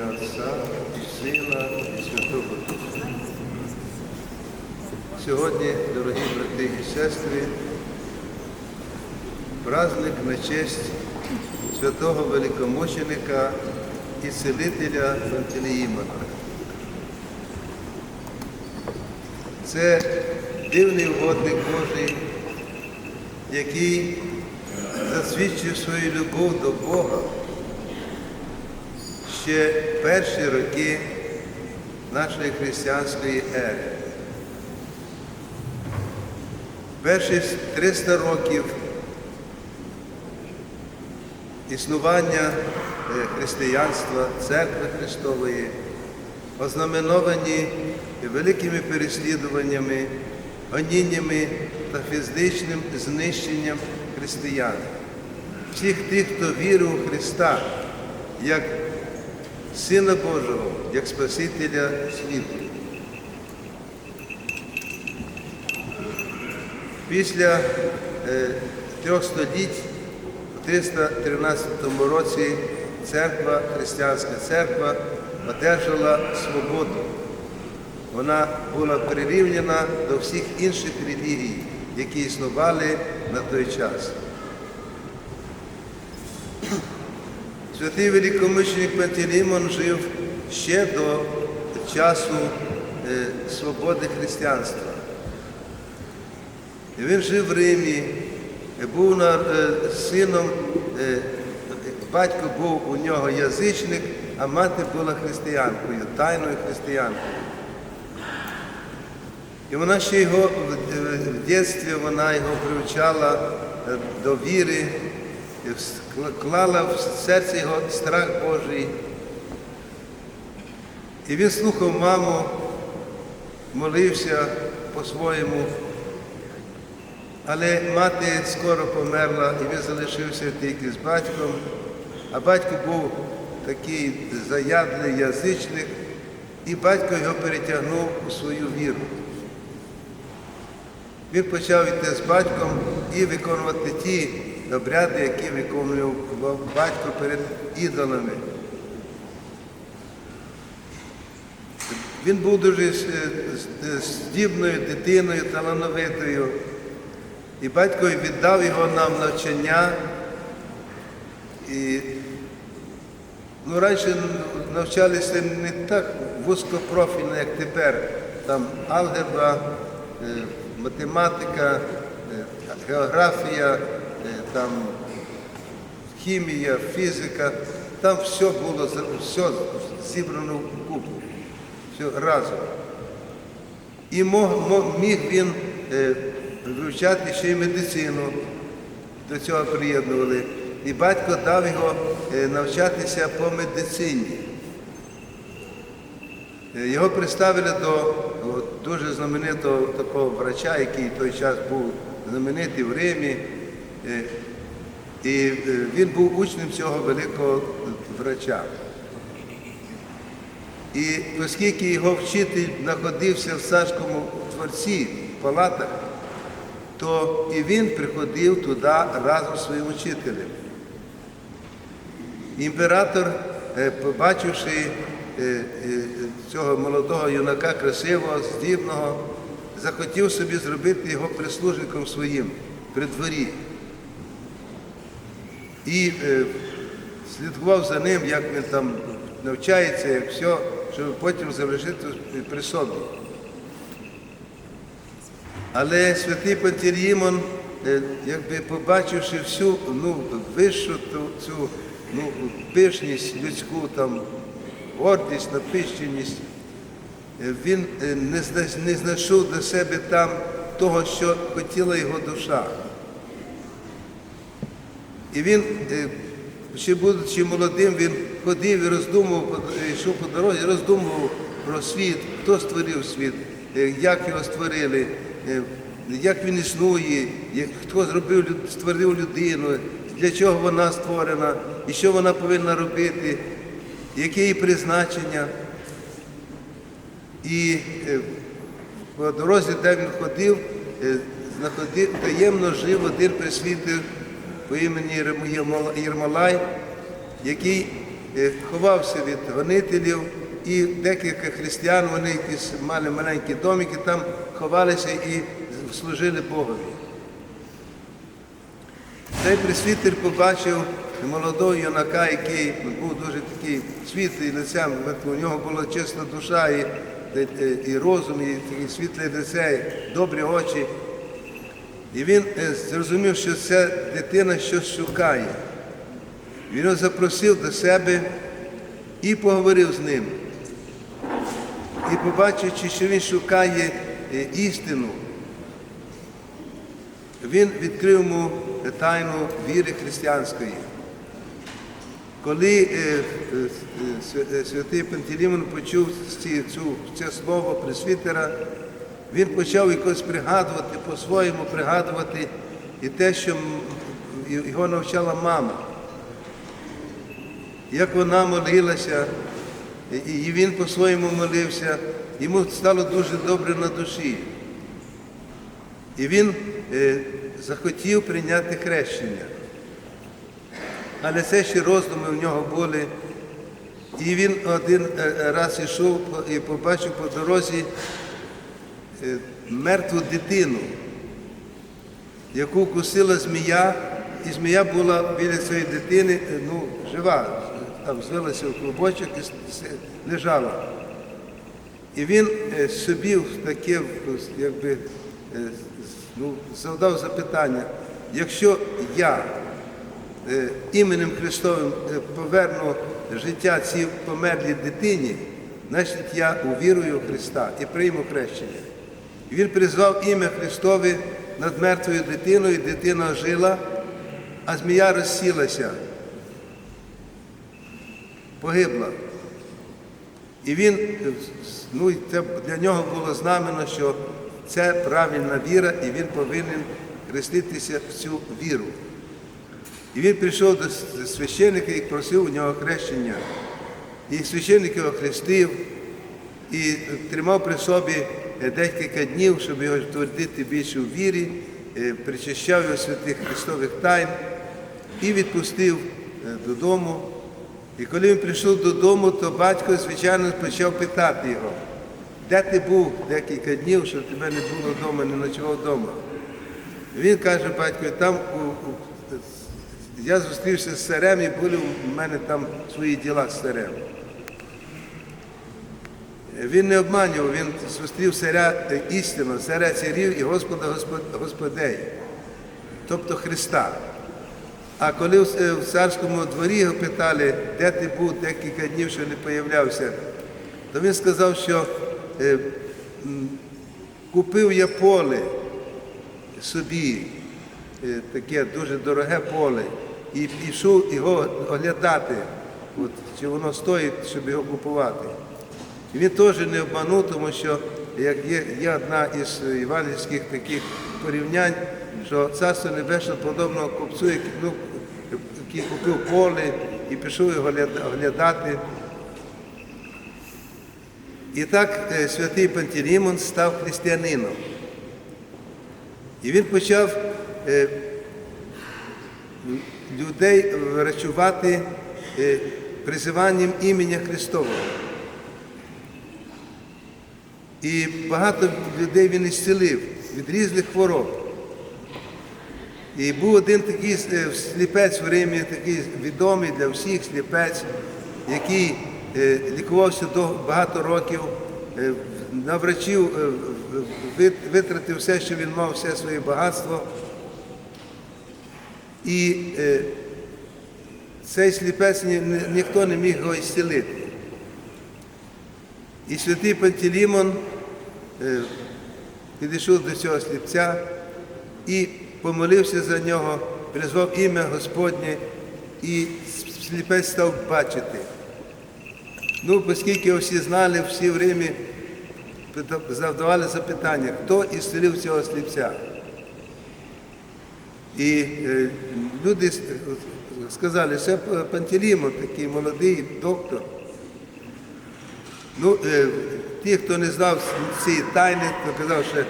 ім'я Отця і Сина і Святого Духа. Сьогодні, дорогі брати і сестри, праздник на честь святого великомученика і целителя Пантелеїмона. Це дивний угодник Божий, який засвідчив свою любов до Бога ще перші роки нашої християнської ери. Перші 300 років існування е, християнства, церкви Христової, ознаменовані великими переслідуваннями, гоніннями та фізичним знищенням християн, всіх тих, хто вірив у Христа як Сина Божого, як Спасителя світу. Після е, трьох століть у 313 році церква, християнська церква одержала свободу. Вона була прирівняна до всіх інших релігій, які існували на той час. Святий великомученик Пантелеймон жив ще до часу е, свободи християнства. Він жив в Римі, був на- е, сином, е, батько був у нього язичник, а мати була християнкою, тайною християнкою. І вона ще його в, в дитинстві вона його привчала е, до віри, і вс- клала в серце його страх Божий. І він слухав маму, молився по-своєму. Але мати скоро померла, і він залишився тільки з батьком. А батько був такий заядлий язичник, і батько його перетягнув у свою віру. Він почав йти з батьком і виконувати ті обряди, які виконував батько перед ідолами. Він був дуже здібною дитиною, талановитою. І батько віддав його нам навчання. І ну, раніше навчалися не так вузькопрофільно, як тепер. Там алгебра, е, математика, е, географія, там хімія, фізика. Там все було все зібрано в купу, все разом. І міг він е, вивчати ще й медицину, до цього приєднували. І батько дав його е, навчатися по медицині. Е, Його представили до дуже знаменитого такого врача, який в той час був знаменитий в Римі. Е, І е, він був учнем цього великого врача. І оскільки його вчитель знаходився в царському дворці, в палатах, то і він приходив туди разом зі своїм учителем. Імператор, е, побачивши цього молодого юнака, красивого, здібного, захотів собі зробити його прислужником своїм при дворі. І е, слідкував за ним, як він там навчається, як все, щоб потім залишити при собі. Але святий Пантелеймон, е, якби побачивши всю ну, вищу ту, цю ну, пишність людську, там, гордість, напищеність, е, він е, не, зна- не знайшов до себе там того, що хотіла його душа. І він, е, ще будучи молодим, він ходив і роздумував, по- йшов по дорозі, роздумував про світ, хто створив світ, е, як його створили, е, як він існує, хто зробив, створив людину, для чого вона створена, і що вона повинна робити, яке її призначення. І е, по дорозі, де він ходив, е, знаходив, таємно жив один присвітив по імені Єрмолай, який е, ховався від гонителів, і декілька християн, вони якісь мали маленькі домики, там ховалися і служили Богові. Цей пресвітер побачив молодого юнака, який був дуже такий світлий лицем, у нього була чиста душа і, і, і розум, і такий світле лице, добрі очі. І він е, зрозумів, що ця дитина щось шукає. Він його запросив до себе і поговорив з ним. І побачивши, що він шукає е, істину, він відкрив йому тайну віри християнської. Коли е, е, е, святий Пантелеймон почув це слово пресвітера, він почав якось пригадувати, по-своєму пригадувати і те, що його навчала мама. Як вона молилася, і він по-своєму молився, йому стало дуже добре на душі. І він е, захотів прийняти хрещення. Але це ще роздуми в нього були. І він один е, раз йшов і побачив по дорозі е, мертву дитину, яку кусила змія, і змія була біля цієї дитини, е, ну, жива, там звилася в клубочок і лежала. І він е, собі таке, якби, е, ну, завдав запитання, якщо я е, іменем Христовим е, поверну життя цій померлій дитині, значить я увірую в Христа і прийму хрещення. І він призвав ім'я Христове над мертвою дитиною, і дитина жила, а змія розсілася, погибла. І він, ну, це для нього було знамено, що це правильна віра, і він повинен хреститися в цю віру. І він прийшов до священника і просив у нього хрещення. І священник його хрестив і тримав при собі декілька днів, щоб його твердити більше у вірі, е, причащав його святих Христових тайн і відпустив е, додому. І коли він прийшов додому, то батько, звичайно, почав питати його, де ти був декілька днів, щоб тебе не було вдома, не ночував вдома. Він каже, батько, там у, у, я зустрівся з царем і були у мене там свої діла з царем. Він не обманював, він зустрів царя істину, царя царів і Господа Господ- Господей, тобто Христа. А коли в е, царському дворі його питали, де ти був декілька днів, що не появлявся, то він сказав, що е, купив я поле собі, е, таке дуже дороге поле, і пішов його оглядати, от, чи воно стоїть, щоб його купувати. Він теж не обманув, тому що як є, є одна із іванівських таких порівнянь, що царство небесне подобно купцю, який, ну, який купив поле і пішов його оглядати. І так е, святий Пантелеймон став християнином. І він почав е, людей врачувати е, призиванням імені Христового. І багато людей він ісцелив від різних хвороб. І був один такий е, сліпець в Римі, такий відомий для всіх сліпець, який е, лікувався до багато років, е, на врачів витратив все, що він мав, все своє багатство. І цей сліпець ні- ні- ніхто не міг його ісцелити. І святий Пантелеймон е, підійшов до цього сліпця і помолився за нього, призвав ім'я Господнє, і сліпець став бачити. Ну, оскільки всі знали, всі в Римі задавали запитання, хто ісцелив цього сліпця. І е, люди сказали, це Пантелеймон, такий молодий доктор. Ну, е, ті, хто не знав цієї тайни, то казав, що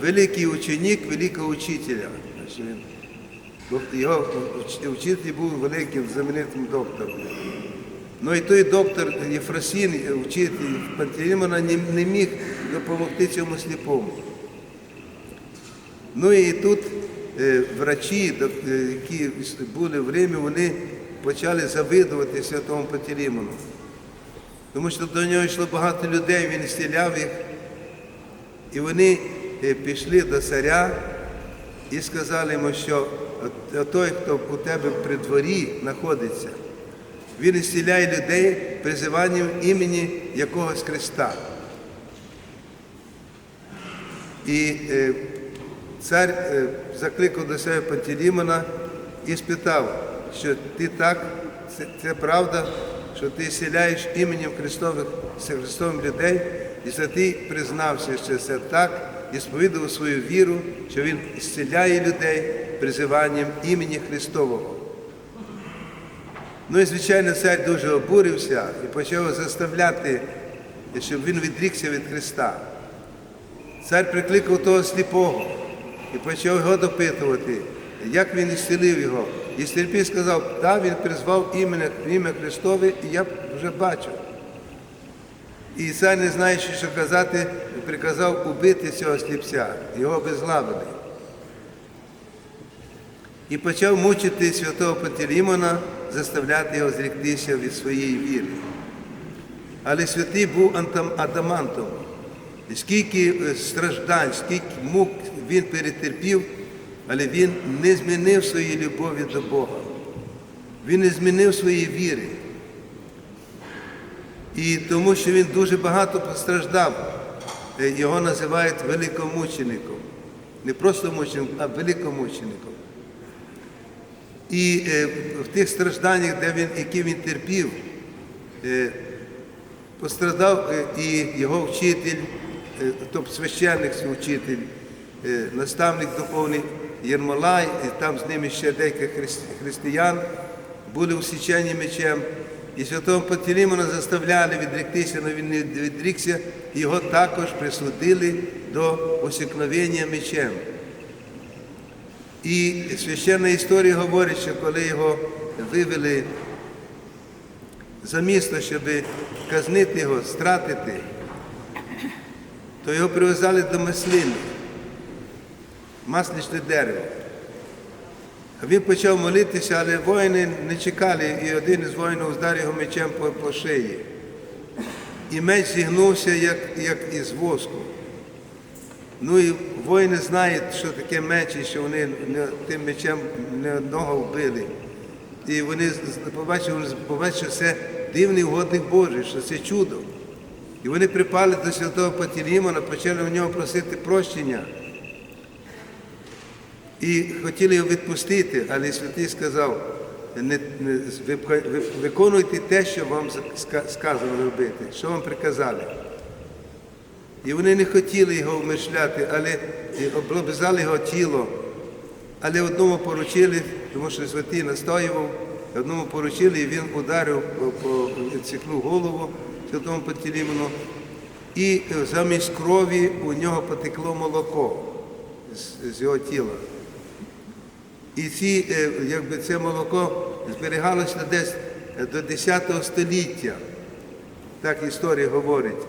великий ученик великого учителя. Його учитель був великим знаменитим доктором. Ну і той доктор Єфросін, вчитель Пантелеймона, не, міг допомогти цьому сліпому. Ну і тут е, врачі, які були в Римі, вони почали завидувати святому Пантелеймону. Тому що до нього йшло багато людей, він зціляв їх. І вони е, пішли до царя і сказали йому, що той, хто у тебе при дворі знаходиться, він зціляє людей призиванням імені якогось Христа. І е, цар е, закликав до себе Пантелеймона і спитав, що ти так, це, це правда, що ти зціляєш іменем Христових, Христових людей, і святий признався, що це так, і сповідав свою віру, що він зціляє людей призиванням імені Христового. Ну і, звичайно, цар дуже обурився і почав заставляти, щоб він відрікся від Христа. Цар прикликав того сліпого і почав його допитувати, як він ісцелив його. І сліпий сказав, так, він призвав ім'я, Христове, і я вже бачу. І цар, не знаючи, що казати, приказав убити цього сліпця, його безглавили. І почав мучити святого Пантелеймона, заставляти його зріктися від своєї віри. Але святий був адамантом. Скільки е, страждань, скільки мук він перетерпів, але він не змінив своєї любові до Бога. Він не змінив своєї віри. І тому, що він дуже багато постраждав, е, його називають великомучеником. Не просто мучеником, а великомучеником. І е, в тих стражданнях, де він, які він терпів, е, пострадав е, і його вчитель, тобто священник вчитель, наставник духовний Єрмолай, і там з ними ще христи- християн були усічені мечем. І святого Пантелеймона заставляли відректися, але він не відрікся, його також присудили до усікновення мечем. І священна історія говорить, що коли його вивели за місто, щоб казнити його, стратити, то його прив'язали до маслини, масличне дерево. Він почав молитися, але воїни не чекали, і один із воїнів вдарив його мечем по, по шиї. І меч зігнувся, як, як із воску. Ну і воїни знають, що таке меч, і що вони не- тим мечем не одного вбили. І вони побачили, побачили, що це дивний угодник Божий, що це чудо. І вони припали до святого Пантелеймона, почали у нього просити прощення. І хотіли його відпустити, але святий сказав, не, не, ви, ви- виконуйте те, що вам ска- сказано робити, що вам приказали. І вони не хотіли його вмишляти, але і облобизали його тіло. Але одному поручили, тому що святий настоював, одному поручили, і він ударив по циклу голову святому Пантелеймону. І замість крові у нього потекло молоко з, з його тіла. І ці, е, якби це молоко зберігалося десь до 10 століття. Так історія говорить.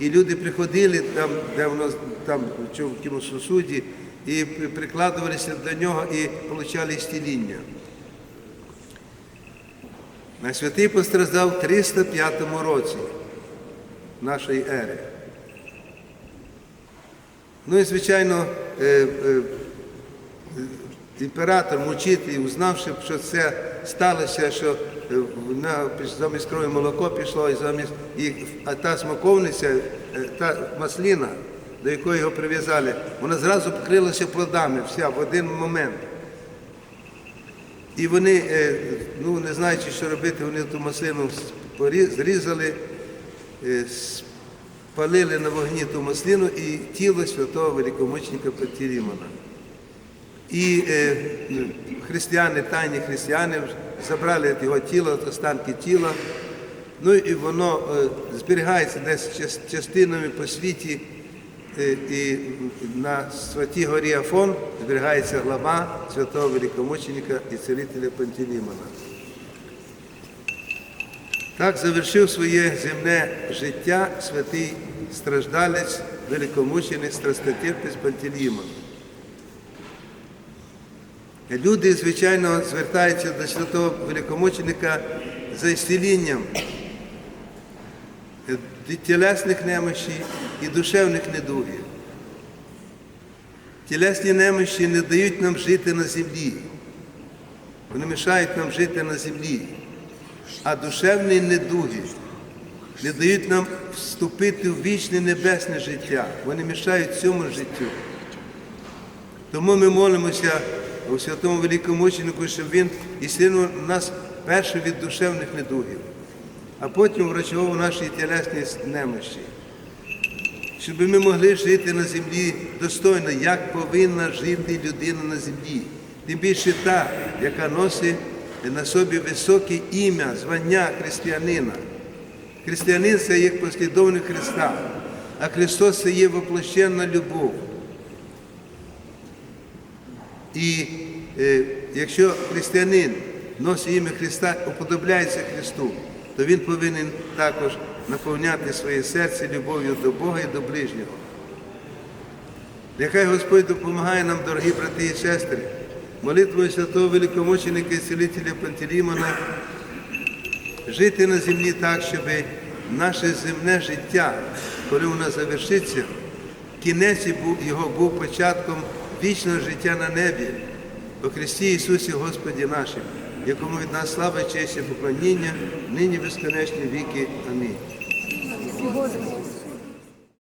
І люди приходили там, де воно там в чому- сусуді, і прикладувалися до нього і отримали стіління. На святий постраждав в 305 році нашої ери. Ну і, звичайно, імператор, мучитель, узнавши, що це сталося, що е, замість крові молоко пішло, і замість і, а та смоковниця, е, та масліна, до якої його прив'язали, вона зразу покрилася плодами, вся в один момент. І вони, е, ну не знаючи, що робити, вони ту маслину зрізали, спалили на вогні ту маслину і тіло святого великомученика Пантелеймона. І е, християни, тайні християни забрали його тіло, останки тіла. Ну і воно е, зберігається десь частинами по світі. Е, і на святій горі Афон зберігається глава святого великомученика і цілителя Пантелеймона. Так завершив своє земне життя святий страждалець, великомучений страстотерпець Пантелеймон. Люди, звичайно, звертаються до святого великомученика за ісцілінням тілесних немощів і душевних недугів. Тілесні немощі не дають нам жити на землі. Вони мішають нам жити на землі. А душевні недуги не дають нам вступити в вічне небесне життя. Вони мішають цьому життю. Тому ми молимося у святому великомученику, щоб він ісцінив нас перше від душевних недугів, а потім врачував наші тілесні немощі. Щоб ми могли жити на землі достойно, як повинна жити людина на землі. Тим більше та, яка носить на собі високе ім'я, звання християнина. Християнин це є послідовник Христа, а Христос це є воплощенна любов. І е, якщо християнин носить ім'я Христа, уподобляється Христу, то він повинен також наповняти своє серце любов'ю до Бога і до ближнього. Нехай Господь допомагає нам, дорогі брати і сестри, молитвою святого великомученика і цілителя Пантелеймона, жити на землі так, щоб наше земне життя, коли воно завершиться, кінець його був початком вічного життя на небі, у Христі Ісусі Господі нашим, якому від нас слава, честь і поклоніння, нині безконечні віки. Амінь.